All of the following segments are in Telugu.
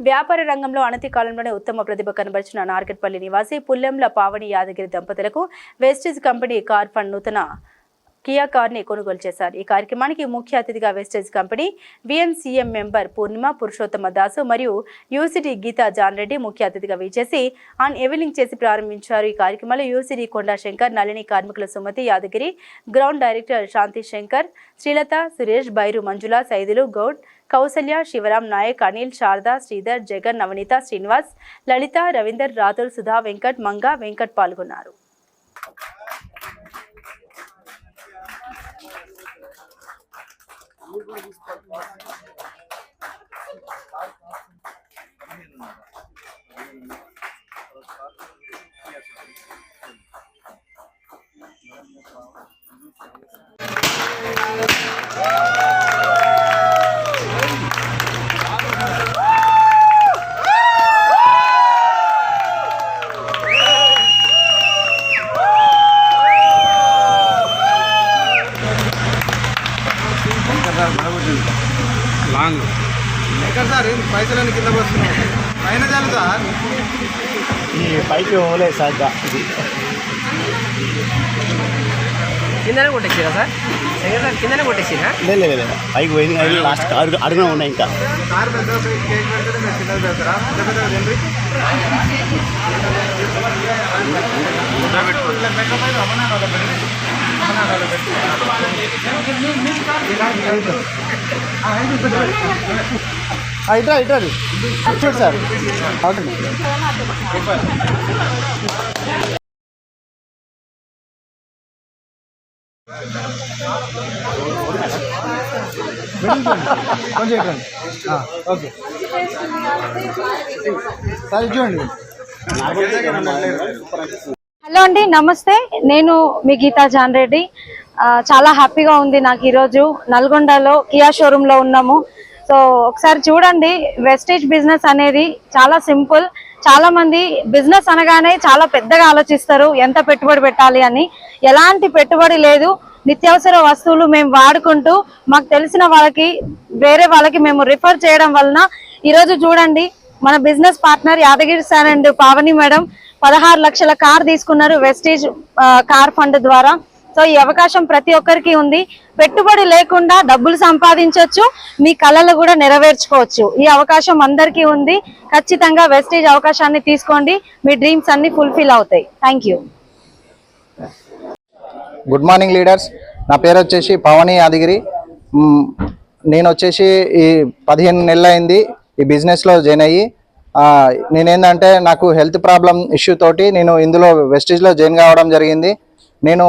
వ్యాపార రంగంలో అనతి కాలంలోనే ఉత్తమ ప్రతిభ కనబరిచిన నార్కెట్పల్లి నివాసి పుల్లెంల పావని యాదగిరి దంపతులకు వెస్టీజ్ కంపెనీ కార్ ఫండ్ నూతన కియా కార్ని కొనుగోలు చేశారు. ఈ కార్యక్రమానికి ముఖ్య అతిథిగా Vestige company VMCM member Purnima Purushottama Dasu మరియు యూసిడి గీతా జాన్ రెడ్డి ముఖ్య అతిథిగా వీచేసి ఆన్ ఎవెలింగ్ చేసి ప్రారంభించారు. ఈ కార్యక్రమంలో యూసిడి కొండాశంకర్ నళిని కార్మికుల సుమతి యాదగిరి గ్రౌండ్ డైరెక్టర్ శాంతి శంకర్ శ్రీలత సురేష్ బైరు మంజుల సైదులు గౌడ్ కౌసల్య శివరాం నాయక్ అనిల్ శారద శ్రీధర్ జగన్ నవనీత శ్రీనివాస్ లలిత రవీందర్ రాథోడ్ సుధా వెంకట్ మంగ వెంకట్ పాల్గొన్నారు. లాంగ్. ఎక్కడ సార్? పైసలన్నీ కింద వస్తున్నావు పైన చాలు సార్ ఈ పైకి పోలేదు సార్ ఇది కిందనే కొట్టేసిరా సార్? Second sir? కిందనే కొట్టేసిరా? లేదు లేదు లేదు పైకి పోయింది కానీ లాస్ట్ అడుగు అడుగున ఉన్నాయి ఇంకా. కార్ పెద్ద కేక్ పెడితే మీరు చిన్నది పెడతారా పెద్ద పెద్ద తిండ్రి ఇట్రా ఇట్రా చూడు సార్. అవుతుంది కొంచెం ఓకే చూడండి హలో అండి నమస్తే. నేను మీ గీతా జాన్ రెడ్డి చాలా హ్యాపీగా ఉంది నాకు ఈరోజు. నల్గొండలో కియా షోరూంలో ఉన్నాము. సో ఒకసారి చూడండి వెస్టేజ్ బిజినెస్ అనేది చాలా సింపుల్. చాలా మంది బిజినెస్ అనగానే చాలా పెద్దగా ఆలోచిస్తారు ఎంత పెట్టుబడి పెట్టాలి అని. ఎలాంటి పెట్టుబడి లేదు నిత్యావసర వస్తువులు మేము వాడుకుంటూ మాకు తెలిసిన వాళ్ళకి వేరే వాళ్ళకి మేము రిఫర్ చేయడం వలన ఈరోజు చూడండి మన business partner Yadagiri sir and Pavani madam పదహారు లక్షల కార్ తీసుకున్నారు వెస్టేజ్ కార్ ఫండ్ ద్వారా. సో ఈ అవకాశం ప్రతి ఒక్కరికి ఉంది. పెట్టుబడి లేకుండా డబ్బులు సంపాదించవచ్చు మీ కళలు కూడా నెరవేర్చుకోవచ్చు. ఈ అవకాశం అందరికీ ఉంది. ఖచ్చితంగా వెస్టేజ్ అవకాశాన్ని తీసుకోండి. మీ డ్రీమ్స్ అన్ని ఫుల్ఫిల్ అవుతాయి. Thank you. Good morning leaders. నా పేరు వచ్చేసి పవని యాదగిరి. నేను వచ్చేసి ఈ పదిహేను నెలలు అయింది ఈ బిజినెస్లో జాయిన్ అయ్యి. నేనేంటంటే నేనేందంటే నాకు హెల్త్ ప్రాబ్లం ఇష్యూ తోటి నేను ఇందులో వెస్టేజ్లో జాయిన్ కావడం జరిగింది. నేను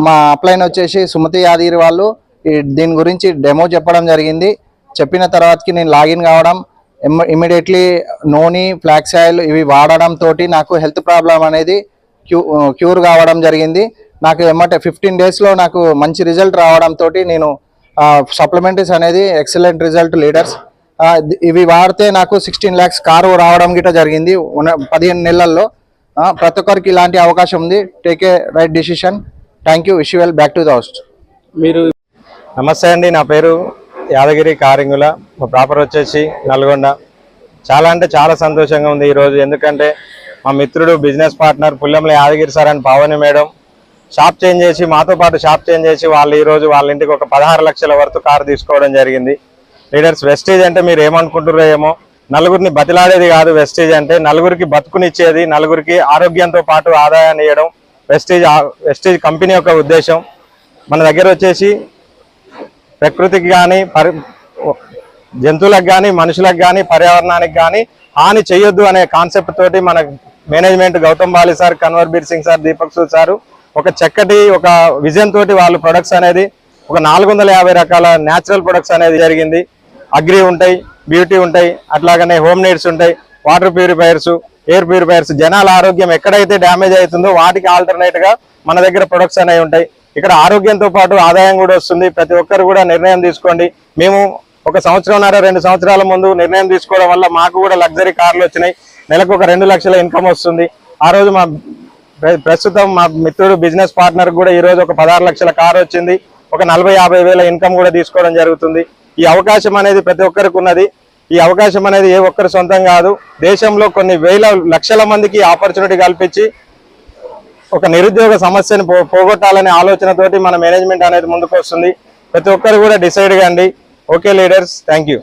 మా అప్లైన్ వచ్చేసి సుమతి యాదగిరి వాళ్ళు ఈ దీని గురించి డెమో చెప్పడం జరిగింది. చెప్పిన తర్వాతకి నేను లాగిన్ కావడం ఇమ్మీడియట్లీ నోని ఫ్లాక్స్ ఆయిల్ ఇవి వాడడం తోటి నాకు హెల్త్ ప్రాబ్లం అనేది క్యూ క్యూర్ కావడం జరిగింది. నాకు ఏమంటే ఫిఫ్టీన్ డేస్లో నాకు మంచి రిజల్ట్ రావడంతో నేను సప్లిమెంటరీస్ అనేది ఎక్సలెంట్ రిజల్ట్ లీడర్స్. ఇవి వాడితే నాకు సిక్స్టీన్ ల్యాక్స్ కారు రావడం గిట్ట జరిగింది. ఉన్న- పదిహేను నెలల్లో. ప్రతి ఒక్కరికి ఇలాంటి అవకాశం ఉంది. Take a right decision. Thank you wish well back to the host మీరు నమస్తే అండి నా పేరు యాదగిరి కారింగుల. మా ప్రాపర్ వచ్చేసి నల్గొండ. చాలా అంటే చాలా సంతోషంగా ఉంది ఈరోజు. ఎందుకంటే మా మిత్రుడు business partner Pullemla Yadagiri sir అని పావని మేడం షాప్ చేంజ్ చేసి మాతో పాటు షాప్ చేంజ్ చేసి వాళ్ళు ఈరోజు వాళ్ళ ఇంటికి ఒక పదహారు లక్షల వరకు కారు తీసుకోవడం జరిగింది. లీడర్స్ వెస్టేజ్ అంటే మీరు ఏమనుకుంటారో ఏమో నలుగురిని బతిలాడేది కాదు వెస్టేజ్ అంటే నలుగురికి బతుకునిచ్చేది నలుగురికి ఆరోగ్యంతో పాటు ఆదాయాన్ని ఇవ్వడం వెస్టేజ్ వెస్టేజ్ కంపెనీ యొక్క ఉద్దేశం. మన దగ్గర వచ్చేసి ప్రకృతికి కానీ పరి జంతువులకు కానీ మనుషులకు కానీ పర్యావరణానికి కానీ హాని చేయొద్దు అనే కాన్సెప్ట్ తోటి మన management Gautam Bali sir Kanwar Bir Singh sir Deepak Sood sir ఒక చక్కటి ఒక విజన్ తోటి వాళ్ళు ప్రొడక్ట్స్ అనేది ఒక నాలుగు వందల యాభై రకాల న్యాచురల్ ప్రొడక్ట్స్ అనేది జరిగింది. అగ్రి ఉంటాయి బ్యూటీ ఉంటాయి అట్లాగనే హోమ్ నీడ్స్ ఉంటాయి వాటర్ ప్యూరిఫైయర్స్ ఎయిర్ ప్యూరిఫైర్స్ జనాల ఆరోగ్యం ఎక్కడైతే డ్యామేజ్ అవుతుందో వాటికి ఆల్టర్నేట్గా మన దగ్గర ప్రొడక్ట్స్ అనేవి ఉంటాయి. ఇక్కడ ఆరోగ్యంతో పాటు ఆదాయం కూడా వస్తుంది. ప్రతి ఒక్కరు కూడా నిర్ణయం తీసుకోండి. మేము ఒక సంవత్సరంన్నర రెండు సంవత్సరాల ముందు నిర్ణయం తీసుకోవడం వల్ల మాకు కూడా లగ్జరీ కార్లు వచ్చినాయి. నెలకు ఒక రెండు లక్షల ఇన్కమ్ వస్తుంది. ఆ రోజు మా ప్రస్తుతం మా మిత్రుడు బిజినెస్ పార్ట్నర్ కూడా ఈ రోజు ఒక పదహారు లక్షల కారు వచ్చింది. ఒక నలభై యాభై వేల ఇన్కమ్ కూడా తీసుకోవడం జరుగుతుంది. ఈ అవకాశం అనేది ప్రతి ఒక్కరికి ఉన్నది. ఈ అవకాశం అనేది ఏ ఒక్కరి సొంతం కాదు. దేశంలో కొన్ని వేల లక్షల మందికి ఆపర్చునిటీ కల్పించి ఒక నిరుద్యోగ సమస్యను పోగొట్టాలనే ఆలోచనతోటి మన మేనేజ్మెంట్ అనేది ముందుకు వస్తుంది ప్రతి ఒక్కరు కూడా డిసైడ్ కండి. Okay leaders thank you.